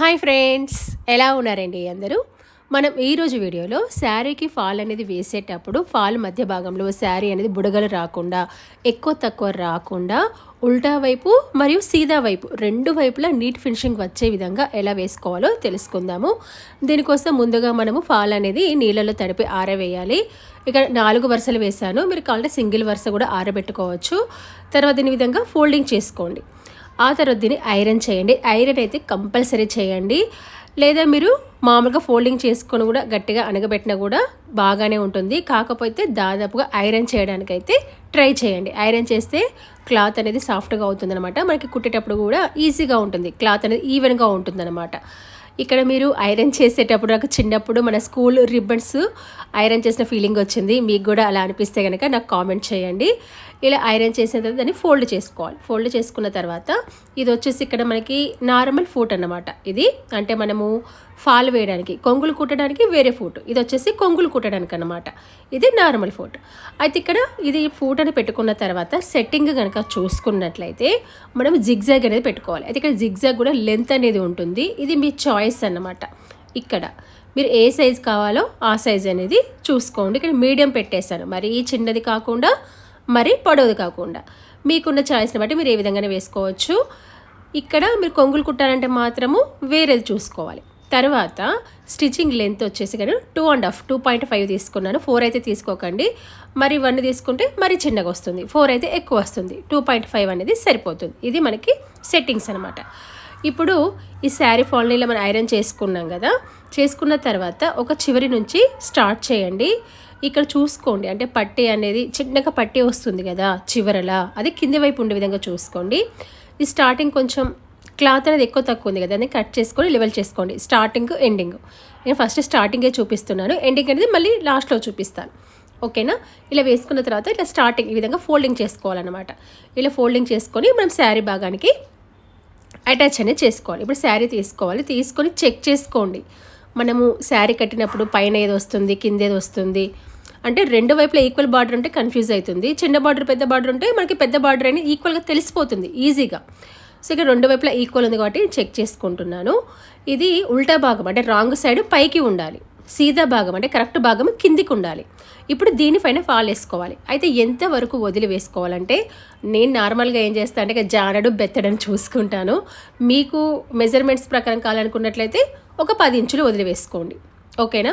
Hi friends ఎలా ఉన్నారండి అందరూ? మనం ఈరోజు వీడియోలో శారీకి ఫాల్ అనేది వేసేటప్పుడు ఫాల్ మధ్య భాగంలో శారీ అనేది బుడగలు రాకుండా ఎక్కువ తక్కువ రాకుండా ఉల్టా వైపు మరియు సీదా వైపు రెండు వైపులా నీట్ ఫినిషింగ్ వచ్చే విధంగా ఎలా వేసుకోవాలో తెలుసుకుందాము. దీనికోసం ముందుగా మనము ఫాల్ అనేది నీళ్ళలో తడిపి ఆరవేయాలి. ఇక్కడ నాలుగు వరుసలు వేసాను మీరు కావాలంటే సింగిల్ వరుస కూడా ఆరబెట్టుకోవచ్చు. తర్వాత దీని విధంగా ఫోల్డింగ్ చేసుకోండి. ఆ తర్వాత దీన్ని ఐరన్ చేయండి. ఐరన్ అయితే కంపల్సరీ చేయండి. లేదా మీరు మామూలుగా ఫోల్డింగ్ చేసుకొని కూడా గట్టిగా అనగబెట్టినా కూడా బాగానే ఉంటుంది. కాకపోతే దాదాపుగా ఐరన్ చేయడానికైతే ట్రై చేయండి. ఐరన్ చేస్తే క్లాత్ అనేది సాఫ్ట్గా అవుతుందన్నమాట. మనకి కుట్టేటప్పుడు కూడా ఈజీగా ఉంటుంది. క్లాత్ అనేది ఈవెన్గా ఉంటుందన్నమాట. ఇక్కడ మీరు ఐరన్ చేసేటప్పుడు నాకు చిన్నప్పుడు మన స్కూల్ రిబ్బన్స్ ఐరన్ చేసిన ఫీలింగ్ వచ్చింది. మీకు కూడా అలా అనిపిస్తే కనుక నాకు కామెంట్ చేయండి. ఇలా ఐరన్ చేసిన తర్వాత దాన్ని ఫోల్డ్ చేసుకోవాలి. ఫోల్డ్ చేసుకున్న తర్వాత ఇది వచ్చేసి ఇక్కడ మనకి నార్మల్ ఫూట్ అన్నమాట ఇది. అంటే మనము ఫాల్ వేయడానికి కొంగులు కుట్టడానికి వేరే ఫూట్. ఇది వచ్చేసి కొంగులు కుట్టడానికి అనమాట ఇది నార్మల్ ఫూట్. అయితే ఇక్కడ ఇది ఫూట్ అని పెట్టుకున్న తర్వాత సెట్టింగ్ కనుక చూసుకున్నట్లయితే మనం జిగ్జాగ్ అనేది పెట్టుకోవాలి. అయితే ఇక్కడ జిగ్జాగ్ కూడా లెంత్ అనేది ఉంటుంది. ఇది మీ చాయిస్ అన్నమాట. ఇక్కడ మీరు ఏ సైజ్ కావాలో ఆ సైజ్ అనేది చూసుకోండి. ఇక్కడ మీడియం పెట్టేశాను. మరి చిన్నది కాకుండా మరి పొడవుది కాకుండా. మీకున్న చాయిస్ని బట్టి మీరు ఏ విధంగానే వేసుకోవచ్చు. ఇక్కడ మీరు కొంగులు కుట్టాలంటే మాత్రము వేరేది చూసుకోవాలి. తర్వాత స్టిచ్చింగ్ లెంత్ వచ్చేసి కానీ two and half two point five తీసుకున్నాను. ఫోర్ అయితే తీసుకోకండి. మరి వన్ తీసుకుంటే మరి చిన్నగా వస్తుంది. ఫోర్ అయితే ఎక్కువ వస్తుంది. టూ పాయింట్ ఫైవ్ అనేది సరిపోతుంది. ఇది మనకి సెట్టింగ్స్ అనమాట ఇప్పుడు ఈ శారీ ఫాల్నీలో మనం ఐరన్ చేసుకున్నాం కదా చేసుకున్న తర్వాత ఒక చివరి నుంచి స్టార్ట్ చేయండి. ఇక్కడ చూసుకోండి అంటే పట్టి అనేది చిన్నగా పట్టి వస్తుంది కదా చివరలా అది కింది వైపు ఉండే విధంగా చూసుకోండి. ఈ స్టార్టింగ్ కొంచెం క్లాత్ అనేది ఎక్కువ తక్కువ ఉంది కదా దాన్ని కట్ చేసుకొని లెవెల్ చేసుకోండి. Starting ending. నేను ఫస్ట్ స్టార్టింగే చూపిస్తున్నాను ఎండింగ్ అనేది మళ్ళీ లాస్ట్లో చూపిస్తాను. ఓకేనా? ఇలా వేసుకున్న తర్వాత ఇట్లా స్టార్టింగ్ ఈ విధంగా ఫోల్డింగ్ చేసుకోవాలన్నమాట. ఇలా ఫోల్డింగ్ చేసుకొని మనం శారీ భాగానికి అటాచ్ అనేది చేసుకోవాలి. ఇప్పుడు శారీ తీసుకోవాలి. తీసుకొని చెక్ చేసుకోండి. మనము శారీ కట్టినప్పుడు పైన ఏది వస్తుంది కింద ఏది వస్తుంది? అంటే రెండు వైపులా ఈక్వల్ బార్డర్ ఉంటే కన్ఫ్యూజ్ అవుతుంది. చిన్న బార్డర్ పెద్ద బార్డర్ ఉంటే మనకి పెద్ద బార్డర్ అనేది ఈక్వల్గా తెలిసిపోతుంది ఈజీగా సో ఇక్కడ రెండు వైపులా ఈక్వల్ ఉంది కాబట్టి చెక్ చేసుకుంటున్నాను. ఇది ఉల్టా భాగం అంటే రాంగ్ సైడ్ పైకి ఉండాలి. సీదా భాగం అంటే కరెక్ట్ భాగం కిందికి ఉండాలి. ఇప్పుడు దీనిపైన ఫాల్ వేసుకోవాలి. అయితే ఎంతవరకు వదిలి వేసుకోవాలంటే నేను నార్మల్గా ఏం చేస్తాను అంటే జానడు బెత్తడం చూసుకుంటాను. మీకు మెజర్మెంట్స్ ప్రకారం కావాలనుకున్నట్లయితే ఒక పది ఇంచులు వదిలి వేసుకోండి. ఓకేనా?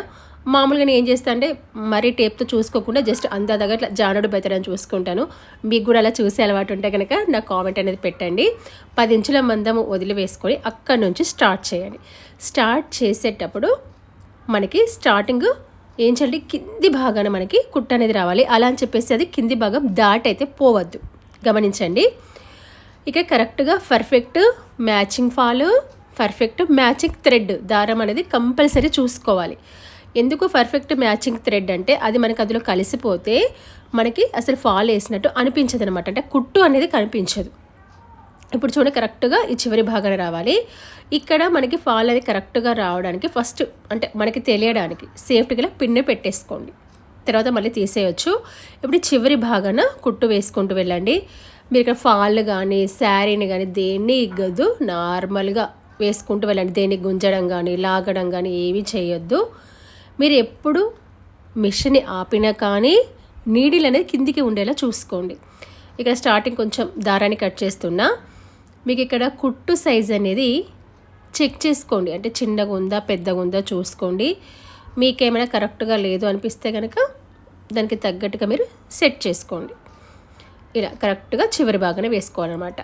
మామూలుగా నేను ఏం చేస్తా అంటే మరీ టేప్తో చూసుకోకుండా జస్ట్ అందాదగా ఇట్లా జానడు బెత్తడం చూసుకుంటాను. మీకు కూడా అలా చూసే అలవాటు ఉంటే కనుక నా కామెంట్ అనేది పెట్టండి. పది ఇంచుల మందము వదిలి వేసుకొని అక్కడి నుంచి స్టార్ట్ చేయండి. స్టార్ట్ చేసేటప్పుడు మనకి స్టార్టింగ్ ఏం చేయాలి కింది భాగాన మనకి కుట్ట అనేది రావాలి. అలా అని చెప్పేసి అది కింది భాగం దాట్ అయితే పోవద్దు. గమనించండి. ఇక కరెక్ట్గా perfect matching fall perfect matching thread దారం అనేది కంపల్సరీ చూసుకోవాలి. ఎందుకు పర్ఫెక్ట్ మ్యాచింగ్ థ్రెడ్ అంటే అది మనకి అందులో కలిసిపోతే మనకి అసలు ఫాల్ వేసినట్టు అనిపించదు అనమాట అంటే కుట్టు అనేది కనిపించదు. ఇప్పుడు చూడండి కరెక్ట్గా ఈ చివరి భాగాన రావాలి. ఇక్కడ మనకి ఫాల్ అది కరెక్ట్గా రావడానికి ఫస్ట్ అంటే మనకి తెలియడానికి సేఫ్టీగా పిన్ను పెట్టేసుకోండి. తర్వాత మళ్ళీ తీసేయచ్చు. ఇప్పుడు చివరి భాగాన కుట్టు వేసుకుంటూ వెళ్ళండి. మీరు ఇక్కడ ఫాల్ కానీ శారీని కానీ దేన్ని ఇగ్గద్దు నార్మల్గా వేసుకుంటూ వెళ్ళండి. దేన్ని గుంజడం కానీ లాగడం కానీ ఏమీ చేయొద్దు. మీరు ఎప్పుడు మిషన్ని ఆపినా కానీ నీడిల్ అనేది కిందికి ఉండేలా చూసుకోండి. ఇక్కడ స్టార్టింగ్ కొంచెం దారాన్ని కట్ చేస్తున్నా. మీకు ఇక్కడ కుట్టు సైజ్ అనేది చెక్ చేసుకోండి. అంటే చిన్నగా ఉందా పెద్దగా ఉందా చూసుకోండి. మీకేమైనా కరెక్ట్గా లేదు అనిపిస్తే కనుక దానికి తగ్గట్టుగా మీరు సెట్ చేసుకోండి. ఇలా కరెక్ట్గా చివరి బాగానే వేసుకోవాలన్నమాట.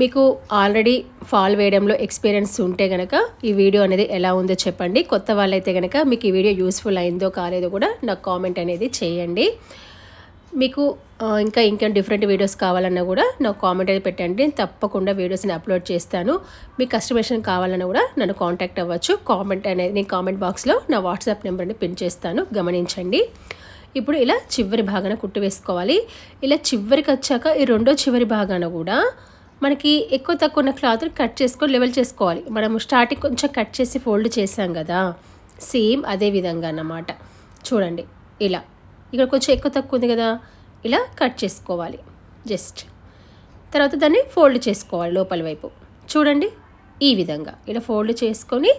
మీకు ఆల్రెడీ ఫాల్ వేయడంలో ఎక్స్పీరియన్స్ ఉంటే కనుక ఈ వీడియో అనేది ఎలా ఉందో చెప్పండి. కొత్త వాళ్ళైతే కనుక మీకు ఈ వీడియో యూస్ఫుల్ అయిందో కాలేదో కూడా నాకు కామెంట్ అనేది చేయండి. మీకు ఇంకా ఇంకా డిఫరెంట్ వీడియోస్ కావాలన్నా కూడా నాకు కామెంట్ అయితే పెట్టండి. నేను తప్పకుండా వీడియోస్ని అప్లోడ్ చేస్తాను. మీ కస్టమేషన్ కావాలన్నా కూడా నన్ను కాంటాక్ట్ అవ్వచ్చు. కామెంట్ అనేది నేను కామెంట్ బాక్స్లో నా వాట్సాప్ నెంబర్ని పిన్ చేస్తాను. గమనించండి. ఇప్పుడు ఇలా చివరి భాగాన కుట్టు వేసుకోవాలి. ఇలా చివరికి వచ్చాక ఈ రెండో చివరి భాగాన కూడా మనకి ఎక్కువ తక్కువ ఉన్న క్లాత్ కట్ చేసుకొని లెవెల్ చేసుకోవాలి. మనము స్టార్టింగ్ కొంచెం కట్ చేసి ఫోల్డ్ చేసాం కదా. సేమ్ అదే విధంగా అన్నమాట. చూడండి. ఇలా. ఇక్కడ కొంచెం ఎక్కువ తక్కువ ఉంది కదా ఇలా కట్ చేసుకోవాలి. జస్ట్. తర్వాత దాన్ని ఫోల్డ్ చేసుకోవాలి లోపల వైపు. చూడండి ఈ విధంగా. ఇలా ఫోల్డ్ చేసుకొని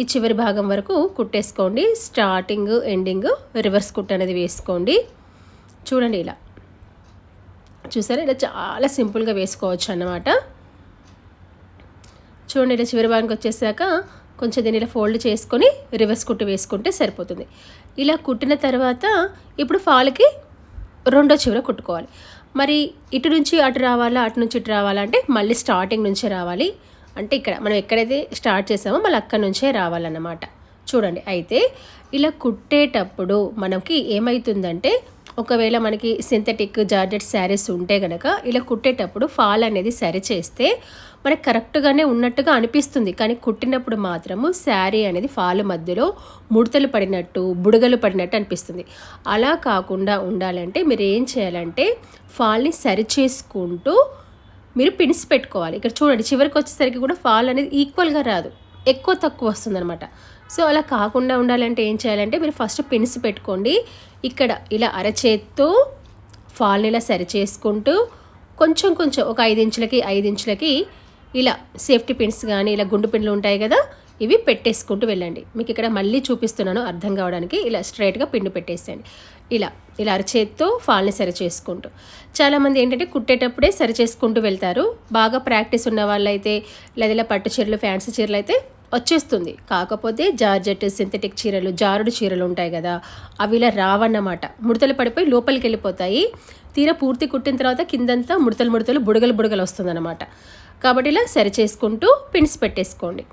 ఈ చివరి భాగం వరకు కుట్టేసుకోండి. స్టార్టింగ్ ఎండింగ్ రివర్స్ కుట్ అనేది వేసుకోండి. చూడండి ఇలా. చూసారా? ఇలా చాలా సింపుల్గా వేసుకోవచ్చు అన్నమాట. చూడండి ఇలా చివరి భాగానికి వచ్చేసాక కొంచెం దీన్ని ఇలా ఫోల్డ్ చేసుకొని రివర్స్ కుట్టు వేసుకుంటే సరిపోతుంది. ఇలా కుట్టిన తర్వాత ఇప్పుడు ఫాల్కి రెండో చివర కుట్టుకోవాలి. మరి ఇటు నుంచి అటు రావాలా అటు నుంచి ఇటు రావాలా అంటే మళ్ళీ స్టార్టింగ్ నుంచే రావాలి. అంటే ఇక్కడ మనం ఎక్కడైతే స్టార్ట్ చేసామో మళ్ళీ అక్కడి నుంచే రావాలన్నమాట. చూడండి అయితే ఇలా కుట్టేటప్పుడు మనకి ఏమవుతుందంటే ఒకవేళ మనకి సింథటిక్ జార్జెట్ శారీస్ ఉంటే కనుక ఇలా కుట్టేటప్పుడు ఫాల్ అనేది సరి చేస్తే మనకి కరెక్ట్గానే ఉన్నట్టుగా అనిపిస్తుంది. కానీ కుట్టినప్పుడు మాత్రము శారీ అనేది ఫాల్ మధ్యలో ముడతలు పడినట్టు బుడగలు పడినట్టు అనిపిస్తుంది. అలా కాకుండా ఉండాలంటే మీరు ఏం చేయాలంటే ఫాల్ని సరి చేసుకుంటూ మీరు పిన్స్ పెట్టుకోవాలి. ఇక్కడ చూడండి చివరికి వచ్చేసరికి కూడా ఫాల్ అనేది ఈక్వల్గా రాదు. ఎక్కువ తక్కువ వస్తుందనమాట సో అలా కాకుండా ఉండాలంటే ఏం చేయాలంటే మీరు ఫస్ట్ పిన్స్ పెట్టుకోండి. ఇక్కడ ఇలా అరచేత్తో ఫాల్ని ఇలా సరి చేసుకుంటూ కొంచెం కొంచెం ఒక ఐదు ఇంచులకి ఐదు ఇంచులకి ఇలా సేఫ్టీ పిన్స్ కానీ ఇలా గుండు పిన్లు ఉంటాయి కదా ఇవి పెట్టేసుకుంటూ వెళ్ళండి. మీకు ఇక్కడ మళ్ళీ చూపిస్తున్నాను అర్థం కావడానికి. ఇలా స్ట్రైట్గా పిండి పెట్టేసేయండి. ఇలా ఇలా అరచేత్తో ఫాల్ని సరి చేసుకుంటూ చాలామంది ఏంటంటే కుట్టేటప్పుడే సరి చేసుకుంటూ వెళ్తారు. బాగా ప్రాక్టీస్ ఉన్న వాళ్ళైతే లేదా ఇలా పట్టు చీరలు ఫ్యాన్సీ చీరలు అయితే వచ్చేస్తుంది. కాకపోతే జార్జెట్ సింథటిక్ చీరలు జారుడు చీరలు ఉంటాయి కదా అవి ఇలా రావన్నమాట. ముడతలు పడిపోయి లోపలికి వెళ్ళిపోతాయి. తీర పూర్తి కుట్టిన తర్వాత కిందంతా ముడతలు ముడతలు బుడగలు బుడగలు వస్తుందన్నమాట. కాబట్టి ఇలా సరి చేసుకుంటూ పిన్స్ పెట్టేసుకోండి.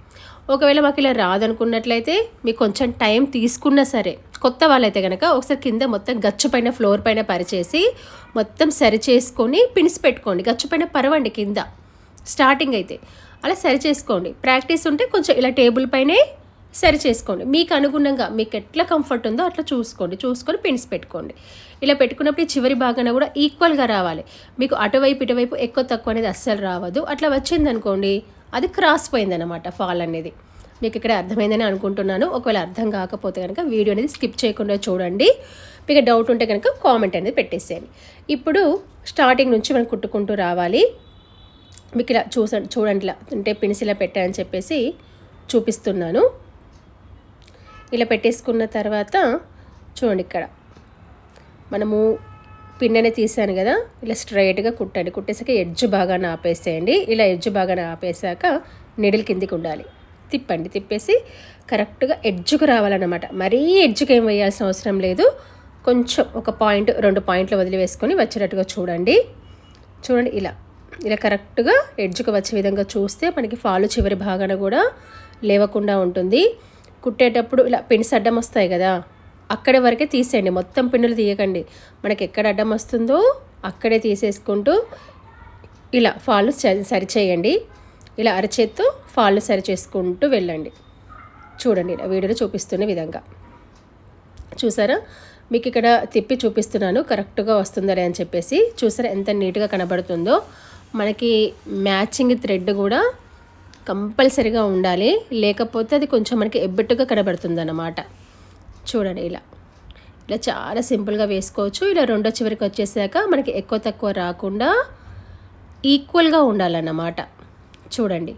ఒకవేళ మాకు ఇలా రాదనుకున్నట్లయితే మీకు కొంచెం టైం తీసుకున్నా సరే కొత్త వాళ్ళైతే కనుక ఒకసారి కింద మొత్తం గచ్చు పైన ఫ్లోర్ పైన పరిచేసి మొత్తం సరి చేసుకొని పిన్స్ పెట్టుకోండి. గచ్చు పైన పరవండి కింద. స్టార్టింగ్ అయితే అలా సరి చేసుకోండి ప్రాక్టీస్ ఉంటే కొంచెం ఇలా టేబుల్ పైనే సరి చేసుకోండి మీకు అనుగుణంగా మీకు ఎట్లా కంఫర్ట్ ఉందో అట్లా చూసుకోండి. చూసుకొని పిన్స్ పెట్టుకోండి. ఇలా పెట్టుకున్నప్పుడు చివరి భాగాన కూడా ఈక్వల్గా రావాలి. మీకు అటువైపు ఇటువైపు ఎక్కువ తక్కువ అనేది అస్సలు రావద్దు. అట్లా వచ్చిందనుకోండి అది క్రాస్ పోయిందనమాట ఫాల్ అనేది. మీకు ఇక్కడ అర్థమైందని అనుకుంటున్నాను. ఒకవేళ అర్థం కాకపోతే కనుక వీడియో అనేది స్కిప్ చేయకుండా చూడండి. మీకు డౌట్ ఉంటే కనుక కామెంట్ అనేది పెట్టేసేయండి. ఇప్పుడు స్టార్టింగ్ నుంచి మనం కుట్టుకుంటూ రావాలి. మీకు ఇలా చూస చూడండి ఇలా అంటే పెన్సిల్ ఇలా పెట్టానని చెప్పేసి చూపిస్తున్నాను. ఇలా పెట్టేసుకున్న తర్వాత చూడండి ఇక్కడ. మనము పిన్నెనే తీసాను కదా. ఇలా స్ట్రైట్గా కుట్టండి. కుట్టేసాక ఎడ్జ్ బాగా ఆపేసేయండి. ఇలా ఎడ్జ్ బాగా ఆపేసాక నిడిల్ కిందికి ఉండాలి. తిప్పండి. తిప్పేసి కరెక్ట్గా ఎడ్జ్కు రావాలన్నమాట. మరీ ఎడ్జ్కి ఏం వేయాల్సిన అవసరం లేదు. కొంచెం ఒక పాయింట్ రెండు పాయింట్లు వదిలివేసుకొని వచ్చేటట్టుగా చూడండి. చూడండి ఇలా. ఇలా కరెక్ట్గా ఎడ్జ్కి వచ్చే విధంగా చూస్తే మనకి ఫాలు చివరి భాగాన కూడా లేవకుండా ఉంటుంది. కుట్టేటప్పుడు ఇలా పిన్స్ అడ్డం వస్తాయి కదా. అక్కడి వరకే తీసేయండి. మొత్తం పిన్నులు తీయకండి. మనకి ఎక్కడ అడ్డం వస్తుందో అక్కడే తీసేసుకుంటూ ఇలా ఫాల్ సరిచేయండి. ఇలా అరచేత్తో ఫాల్ సరి చేసుకుంటూ వెళ్ళండి. చూడండి ఇలా వీడియోలో చూపిస్తున్న విధంగా. చూసారా? మీకు ఇక్కడ తిప్పి చూపిస్తున్నాను. కరెక్ట్గా వస్తుందని అని చెప్పేసి. చూసారా ఎంత నీట్గా కనబడుతుందో? మనకి మ్యాచింగ్ థ్రెడ్ కూడా కంపల్సరిగా ఉండాలి. లేకపోతే అది కొంచెం మనకి ఎబ్బెట్టుగా కనబడుతుంది అన్నమాట చూడండి ఇలా. ఇలా చాలా సింపుల్గా వేసుకోవచ్చు. ఇలా రెండో చివరికి వచ్చేసాక మనకి ఎక్కువ తక్కువ రాకుండా ఈక్వల్గా ఉండాలన్నమాట. చూడండి.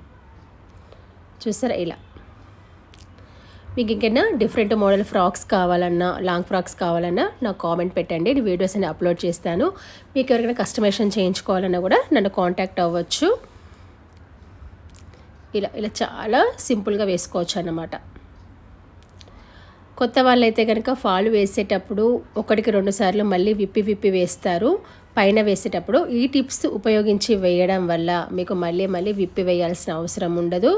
చూసారా ఇలా. మీకు ఇంకైనా డిఫరెంట్ మోడల్ ఫ్రాక్స్ కావాలన్నా లాంగ్ ఫ్రాక్స్ కావాలన్నా నాకు కామెంట్ పెట్టండి. వీడియోస్ అని అప్లోడ్ చేస్తాను. మీకు ఎవరికైనా కస్టమైజేషన్ చేయించుకోవాలన్నా కూడా నన్ను కాంటాక్ట్ అవ్వచ్చు. ఇలా ఇలా చాలా సింపుల్గా వేసుకోవచ్చు అన్నమాట కొత్త వాళ్ళైతే కనుక ఫాల్ వేసేటప్పుడు ఒకటికి రెండు సార్లు మళ్ళీ విప్పి విప్పి వేస్తారు. పైన వేసేటప్పుడు ఈ టిప్స్ ఉపయోగించి వేయడం వల్ల మీకు మళ్ళీ మళ్ళీ విప్పి వేయాల్సిన అవసరం ఉండదు.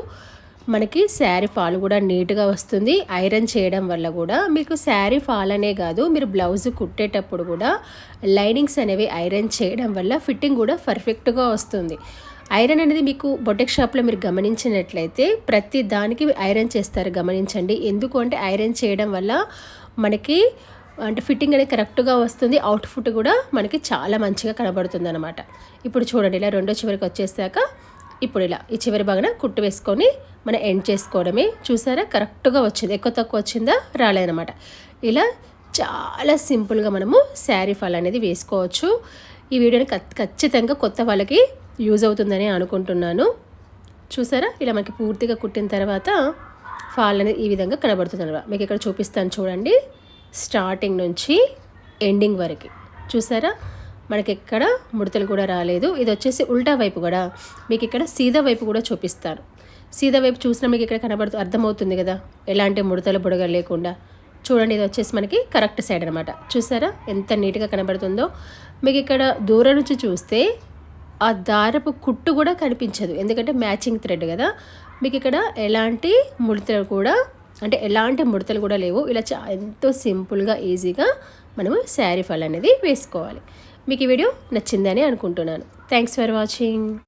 మనకి శారీ ఫాల్ కూడా నీట్గా వస్తుంది. ఐరన్ చేయడం వల్ల కూడా మీకు శారీ ఫాల్ అనే కాదు మీరు బ్లౌజ్ కుట్టేటప్పుడు కూడా లైనింగ్స్ అనేవి ఐరన్ చేయడం వల్ల ఫిట్టింగ్ కూడా పర్ఫెక్ట్గా వస్తుంది. ఐరన్ అనేది మీకు బొటెక్ షాప్లో మీరు గమనించినట్లయితే ప్రతి దానికి ఐరన్ చేస్తారు గమనించండి. ఎందుకు అంటే ఐరన్ చేయడం వల్ల మనకి అంటే ఫిట్టింగ్ అనేది కరెక్ట్గా వస్తుంది అవుట్ఫుట్ కూడా మనకి చాలా మంచిగా కనబడుతుంది అనమాట ఇప్పుడు చూడండి ఇలా రెండో చివరికి వచ్చేసాక ఇప్పుడు ఇలా ఈ చివరి భాగన కుట్టు వేసుకొని మనం ఎండ్ చేసుకోవడమే. చూసారా? కరెక్ట్గా వచ్చింది. ఎక్కువ తక్కువ వచ్చిందా? రాలేదనమాట ఇలా చాలా సింపుల్గా మనము శారీ ఫాల్ అనేది వేసుకోవచ్చు. ఈ వీడియోని ఖచ్చితంగా కొత్త వాళ్ళకి యూజ్ అవుతుందని అనుకుంటున్నాను. చూసారా? ఇలా మనకి పూర్తిగా కుట్టిన తర్వాత ఫాల్ అనేది ఈ విధంగా కనబడుతుంది అనమాట. మీకు ఇక్కడ చూపిస్తాను చూడండి. స్టార్టింగ్ నుంచి ఎండింగ్ వరకు. చూసారా? మనకి ఎక్కడ ముడతలు కూడా రాలేదు. ఇది వచ్చేసి ఉల్టా వైపు కూడా. మీకు ఇక్కడ సీదా వైపు కూడా చూపిస్తారు సీదా వైపు చూసినా మీకు ఇక్కడ కనబడుతూ అర్థమవుతుంది కదా? ఎలాంటి ముడతలు బుడగలు లేకుండా. చూడండి ఇది వచ్చేసి మనకి కరెక్ట్ సైడ్ అనమాట. చూసారా? ఎంత నీట్గా కనబడుతుందో. మీకు ఇక్కడ దూరం నుంచి చూస్తే ఆ దారపు కుట్టు కూడా కనిపించదు. ఎందుకంటే మ్యాచింగ్ థ్రెడ్ కదా. మీకు ఇక్కడ ఎలాంటి ముడతలు కూడా అంటే ఎలాంటి ముడతలు కూడా లేవు. ఇలా చా ఎంతో సింపుల్గా ఈజీగా మనము శారీ ఫల్ అనేది వేసుకోవాలి. మీకు ఈ వీడియో నచ్చిందని అనుకుంటున్నాను. Thanks for watching